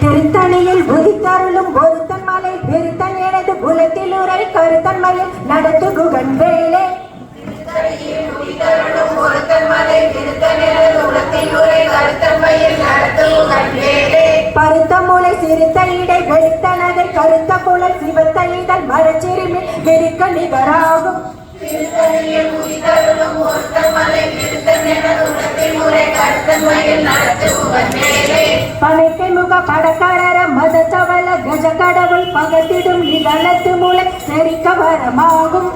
திருத்தணியில் உதித்தருளும் ஒருத்தன் மலை திருத்தன் எனது புலத்தில் உரை கருத்தன்மையில் நடத்து குகன் வேலே. பருத்த முளை சிறுத்த இடை வெடித்தனதை கருத்த குழல் சிவத்த இதழ் மரச்சிறுமி நிகராகும். பனைக்கை முக படக்காரர மத சவல கஜ கடவுள் பகத்திடும் நிகழத்து முளை செரிக்க வரமாகும்.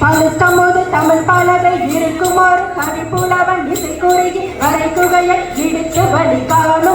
பழுத்தமுது தமிழ் பலகை இருக்குமாறு கவிப்புலவன் இசை குறுகி வரை குகையை இடித்து வழி காணும்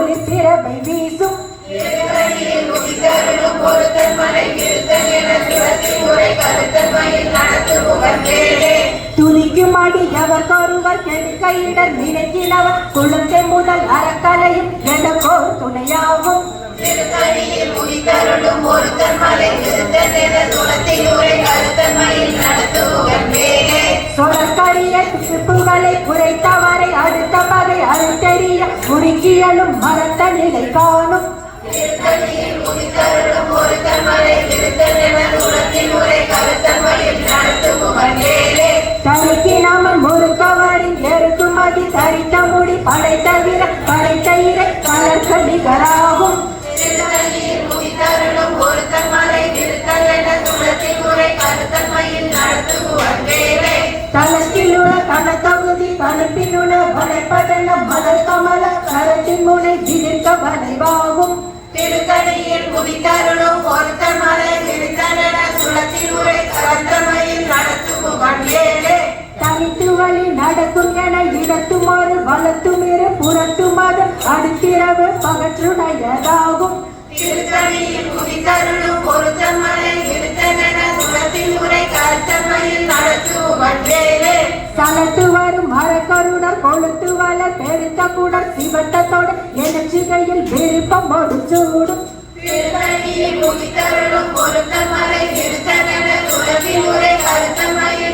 ஒளி ஒளி வீசும். வீசும் துணிக்குமடி அவர் கோருவர் கெடுக்கையிடர் நினைக்கினவர் குழந்தை முதல் அறக்கலையும் எனக்கோர் துணையாகும். சொலக்கரிய உருக்கியலும் குறுக்கியலும் மரத்த நிலை காணும். தரிக்கினாமல் முறுக்கவரின் நெருக்குமதி தரித்த முடி படைத்த வீர படைத்த இறை தளத்தில் உள்ள கனத்தகுதி உள்ள வளைப்பதன மலர் கமல கரத்தின் முனை திணிக்க வளைவாகும். திருத்தணியில் குதித்தருளும் பொருத்தன் மலை திருத்தன சுழத்தில் உரை கலந்தமையில் நடத்துகுவன் ஏழே தனித்து வழி நடக்கும் என இடத்துமாறு வளத்துமிரு புறத்துமாறு அடுத்திரவு பகற்றுடையதாகும். திருத்தணியில் குதித்தருளும் பொருத்தன் மலை திருத்தன சுழத்தில் உரை கலந்தமையில் நடத்துகுவன் ஏழே தளத்து வரும் மரக்கருடர் கொளுத்து வள பெருத்த குடர் சிவட்டத்தோடு எழுச்சிகையில் விருப்பம் சூடும்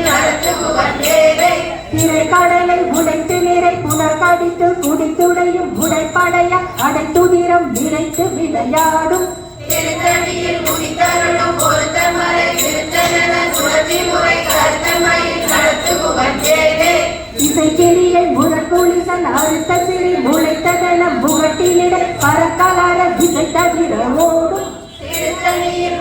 நடத்துகுவன் ஏழே திரைக்கடலை உடைத்து நிறை புனர் கடித்து குடித்துடையும் உடைப்படைய அடைத்துதிரம் நிறைத்து விளையாடும். திருத்தணியில் குதித்தருளும் பொருத்தன் சிறி முளைத்ததென முகட்டினிட பறக்கலார திசை தவிர ஓடும். திருத்தணியில்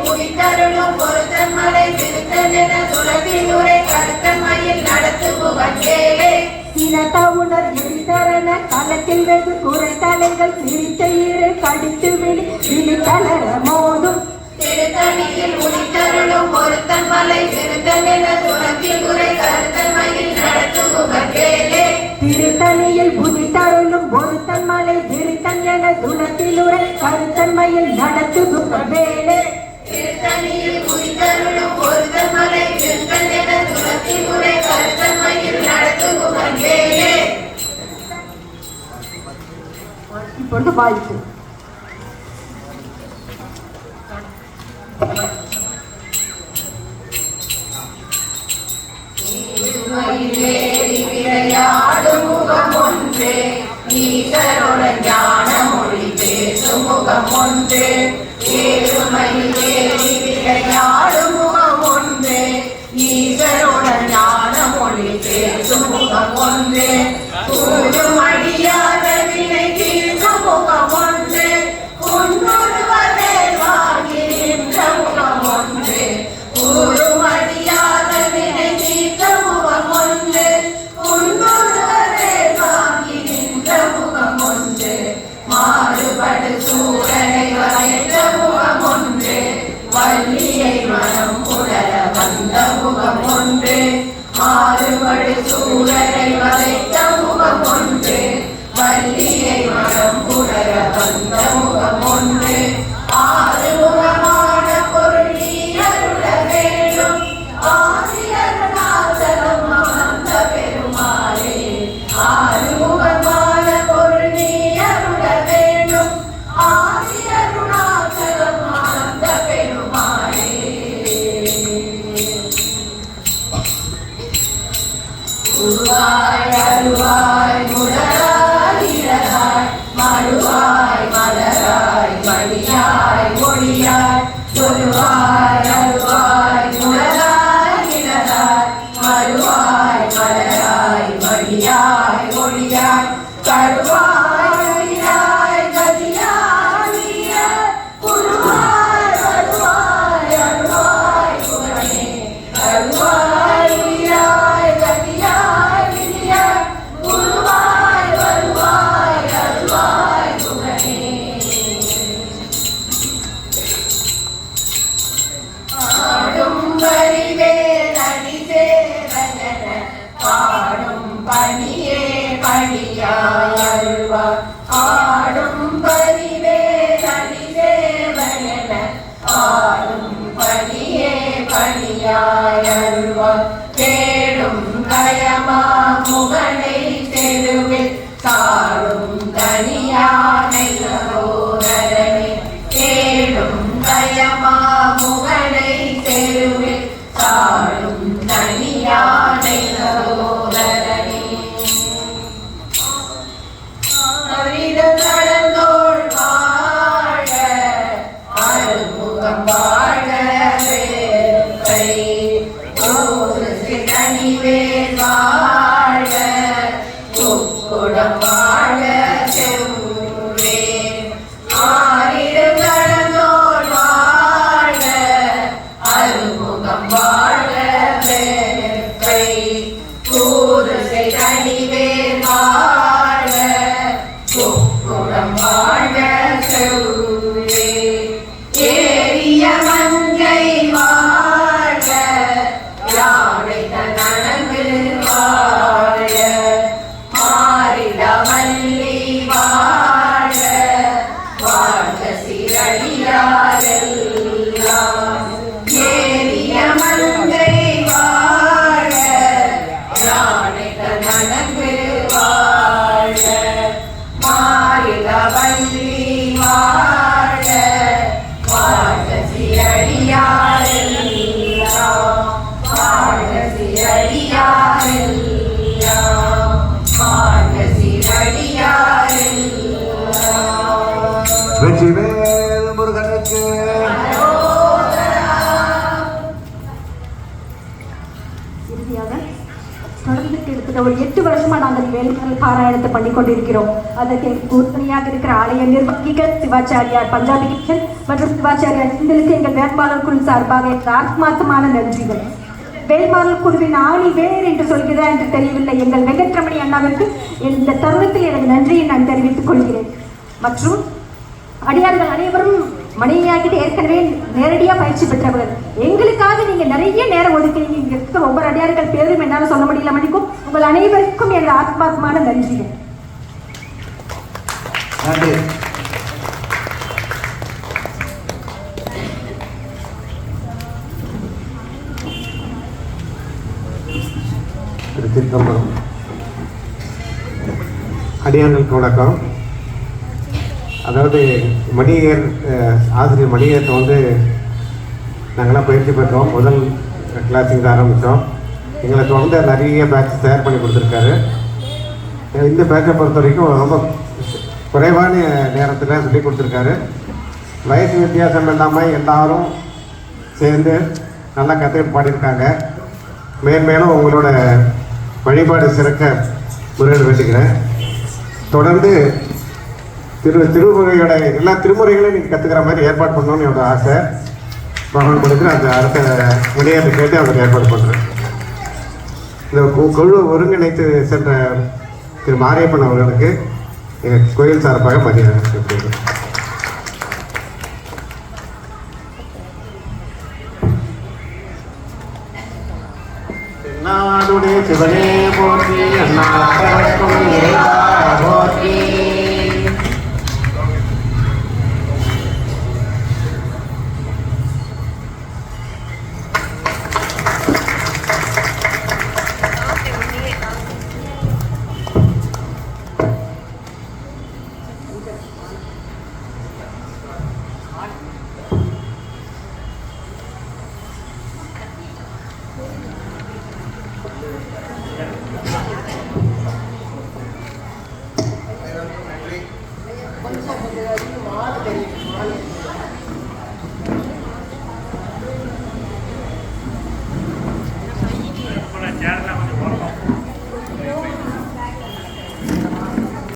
சினத்த உணர் எரிதரன களத்தில் வெகு குறைத்தலைகள் சிரித்த இரு கடித்து விழி விழி தளர மோதும். திருத்தணியில் குதித்தருளும் பொருத்தன் மலை திருத்தன சுழத்தில் உரை கருத்தன்மையில் நடத்துகுவன் ஏழே திருத்தணியில் புதித்தருளும் ஒருத்தன் மலை திருத்தன் என துணத்திலுரை கருத்தன்மையில் நடத்துகுற வேலை திருத்தணியில் குதித்தருளும் பொருத்தன் மலை திருத்தன இப்பொழுது வாய்ப்பு. மயிலேறி விளையாடும் முகம் ஒன்று ஈசருடன் ஞான மொழி பேசும் முகம் ஒன்று ஏழுமையில் যায় உருவாய் அருவாய் முடராய் இடராய் மறுவாய் மலராய் மணியாய் ஒளியாய் குருவாய் அருவாய் முடராய் இடராய் மறுவாய் மலராய் மணியாய் பணியாய் தேடும் கயமா முகனை தெருவில் சாடும் தனியானை சகோதரனே முருகனுக்கு. ஒரு எட்டு வருஷமா நாங்கள் வேலுமணி பாராயணத்தை பண்ணி கொண்டிருக்கிறோம். அதற்கு எங்களுக்கு இருக்கிற ஆலய நிர்வாகிகள் சிவாச்சாரியார் பஞ்சாபி கிருஷ்ணன் மற்றும் சிவாச்சாரியார் சிந்தலுக்கு எங்கள் வேட்பாளர் குழு சார்பாக ஆத்மாத்தமான நன்றிகள். வேட்பாளர் குழுவின் ஆணி வேர் என்று சொல்கிறதா என்று தெரியவில்லை. எங்கள் வெங்கட்ரமணி அண்ணாவிற்கு இந்த தருணத்தில் எனது நன்றியை நான் தெரிவித்துக் கொள்கிறேன். மற்றும் அடியார்கள் அனைவரும் மணியாகிட்டு ஏற்கனவே நேரடியாக பயிற்சி பெற்றவர்கள். எங்களுக்காக நீங்கள் நிறைய நேரம் ஒதுக்கிறீங்க இங்கே இருக்கிற ஒவ்வொரு அடியார்கள் பேரும் என்னால் சொல்ல முடியல மணிக்கும் உங்கள் அனைவருக்கும் எனது ஆத்மாத்மான நன்றிகள். நன்றி. அடியார்களுக்கு வணக்கம். அதாவது மணியர் ஆசிரியர் மணியத்தை வந்து நாங்களாம் பயிற்சி பெற்றோம். முதல் கிளாஸிங் ஆரம்பித்தோம். எங்களை தொடர்ந்து நிறைய பேட்ச் தயார் பண்ணி கொடுத்துருக்காரு. இந்த பேட்சை பொறுத்த வரைக்கும் ரொம்ப குறைவான நேரத்தில் சொல்லி கொடுத்துருக்காரு. வயசு வித்தியாசம் இல்லாமல் எல்லாரும் சேர்ந்து நல்லா கற்று பாடியிருக்காங்க. மேன்மேலும் உங்களோட வழிபாடு சிறக்க முறையில் வேண்டிக்கிறேன். தொடர்ந்து திரு திருமுறையோட எல்லா திருமுறைகளையும் நீங்கள் கற்றுக்கிற மாதிரி ஏற்பாடு பண்ணணும்னு என்னோட ஆசை. பகவான் கொடுத்து அந்த அடுத்த விளையாட்டு கேட்டு அவருக்கு ஏற்பாடு பண்ணுறேன் இந்த கு- குழு ஒருங்கிணைத்து சென்ற திரு மாரியப்பன் அவர்களுக்கு எங்கள் கோயில் சார்பாக மரியாதை நாடுடைய சிவனே போற்றி அண்ணா